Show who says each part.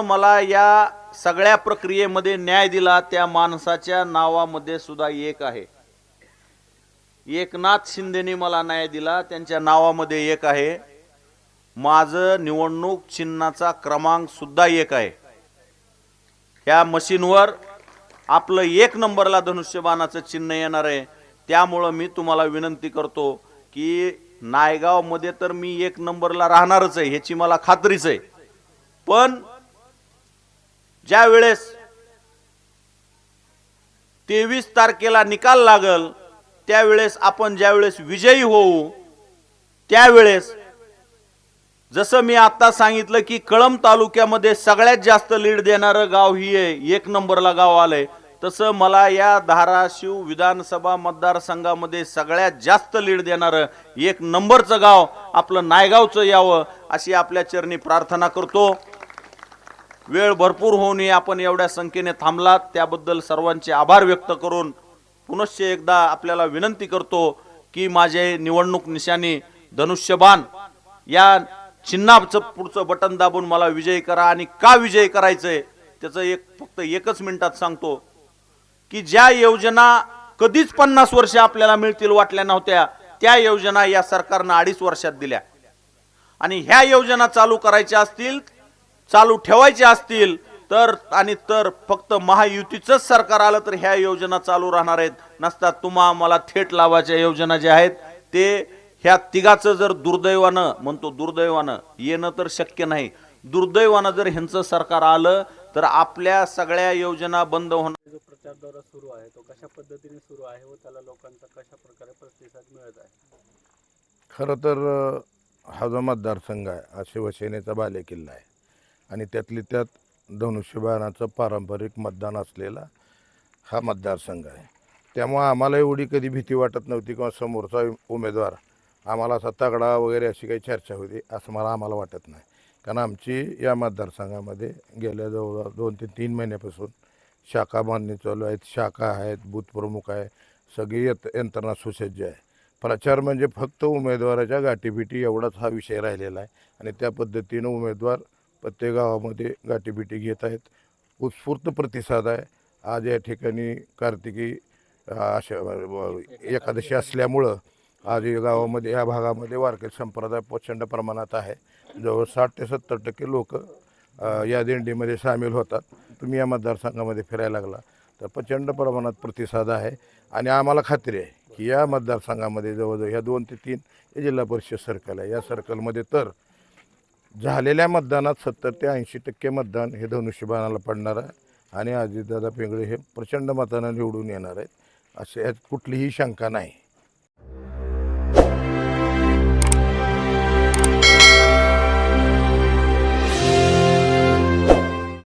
Speaker 1: ज्यानं मला या सगळ्या प्रक्रियेमध्ये न्याय दिला त्या माणसाच्या नावामध्ये सुद्धा एक आहे. एकनाथ शिंदेनी मला न्याय दिला त्यांच्या नावामध्ये एक आहे. माझं निवडणूक चिन्हाचा क्रमांक सुद्धा एक आहे. ह्या मशीनवर आपलं एक नंबरला धनुष्यबाणाचं चिन्ह येणार आहे. त्यामुळं मी तुम्हाला विनंती करतो की नायगावमध्ये तर मी एक नंबरला राहणारच आहे ह्याची मला खात्रीच आहे. पण ज्या वेळेस तेवीस तारखेला निकाल लागल त्यावेळेस आपण ज्यावेळेस विजयी होऊ त्यावेळेस जसं मी आता सांगितलं की कळम तालुक्यामध्ये सगळ्यात जास्त लीड देणारं गाव ही आहे एक नंबरला गाव आलंय. तसं मला या धाराशिव विधानसभा मतदारसंघामध्ये सगळ्यात जास्त लीड देणारं एक नंबरचं गाव आपलं नायगावचं यावं अशी आपल्या चरणी प्रार्थना करतो. वेळ भरपूर होऊनही आपण एवढ्या संख्येने थांबलात. त्याबद्दल सर्वांचे आभार व्यक्त करून पुनश्च एकदा आपल्याला विनंती करतो की माझे निवडणूक निशाणी धनुष्यबाण या चिन्हाचं पुढचं बटन दाबून मला विजयी करा आणि का विजयी करायचंय त्याचं एक फक्त एकच मिनिटात सांगतो की ज्या योजना कधीच पन्नास वर्ष आपल्याला मिळतील वाटल्या नव्हत्या त्या योजना या सरकारनं अडीच वर्षात दिल्या. आणि ह्या योजना चालू करायच्या असतील चालू ठेवायच्या असतील तर आणि तर फक्त महायुतीचंच सरकार आलं तर ह्या योजना चालू राहणार आहेत. नसतात तुम्हा मला थेट लावाच्या योजना ज्या आहेत ते ह्या तिघाचं जर दुर्दैवानं म्हणतो दुर्दैवानं येणं तर शक्य नाही. दुर्दैवानं जर ह्यांचं सरकार आलं तर आपल्या सगळ्या योजना बंद होणार.
Speaker 2: जो प्रचार दौरा सुरू आहे तो कशा पद्धतीने सुरू आहे व त्याला लोकांचा कशा प्रकारे प्रतिसाद मिळत आहे?
Speaker 3: खरं तर हा जो मतदारसंघ आहे हा शिवसेनेचा बालेकिल्ला आहे. आणि त्यातली त्यात धनुष्यबाणाचं पारंपरिक मतदान असलेला हा मतदारसंघ आहे. त्यामुळं आम्हाला एवढी कधी भीती वाटत नव्हती किंवा समोरचा उमेदवार आम्हाला असा तगडा वगैरे अशी काही चर्चा होती असं मला आम्हाला वाटत नाही. कारण आमची या मतदारसंघामध्ये गेल्या जवळ दोन ते तीन महिन्यापासून शाखा बांधणी चालू आहेत. शाखा आहेत बूथ प्रमुख आहे सगळी यत यंत्रणा सुसज्ज आहे. प्रचार म्हणजे फक्त उमेदवाराच्या गाठीबिटी एवढाच हा विषय राहिलेला आहे. आणि त्या पद्धतीनं उमेदवार प्रत्येक गावामध्ये गाठीबिटी घेत आहेत. उत्स्फूर्त प्रतिसाद आहे. आज या ठिकाणी कार्तिकी अशा एकादशी असल्यामुळं आज या गावामध्ये या भागामध्ये वारकरी संप्रदाय प्रचंड प्रमाणात आहे. जवळ साठ ते सत्तर टक्के लोक या दिंडीमध्ये सामील होतात. तुम्ही या मतदारसंघामध्ये फिरायला लागला तर प्रचंड प्रमाणात प्रतिसाद आहे. आणि आम्हाला खात्री आहे की या मतदारसंघामध्ये जवळजवळ ह्या दोन ते तीन हे जिल्हा परिषद सर्कल आहे. या सर्कलमध्ये तर झालेल्या मतदानात सत्तर ते ऐंशी टक्के मतदान हे धनुष्यबाणाला पडणार आहे. आणि अजितदादा पिंगळे हे प्रचंड मतानं निवडून येणार आहेत. असे यात कुठलीही शंका नाही.